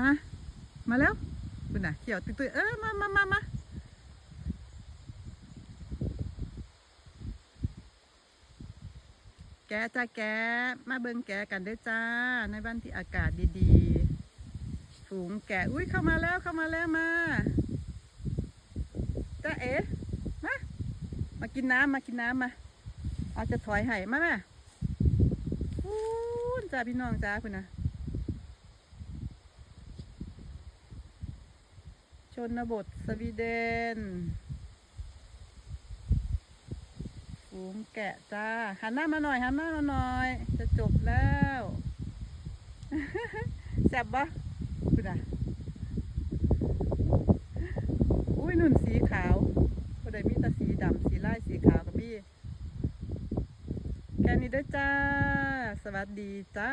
มา มาแล้วคุณน่ะเขียวตุ้ยๆเออมามามามาแกจ้าแกมาเบิ่งแกกันเด้อจ้า ในบ้านที่อากาศดีๆ ฝูงแกอุ้ยเข้ามาแล้วเข้ามาแล้วมาจ้าเอ๋มามากินน้ำมากินน้ำมาเอาจะถอยให้มาแม่จ้าพี่น้องจ้าคุณนะ ชนบทสวีเดน ฝูงแกะจ้า หันหน้ามาหน่อยหันหน้ามาหน่อย จะจบแล้วแซ่บปะคุณนะอุ้ยนุ่นสีขาวก็ได้มีแต่สีดำสีไล่สีขาวกับพี่แค่นี้เด้จ้า สวัสดีจ้า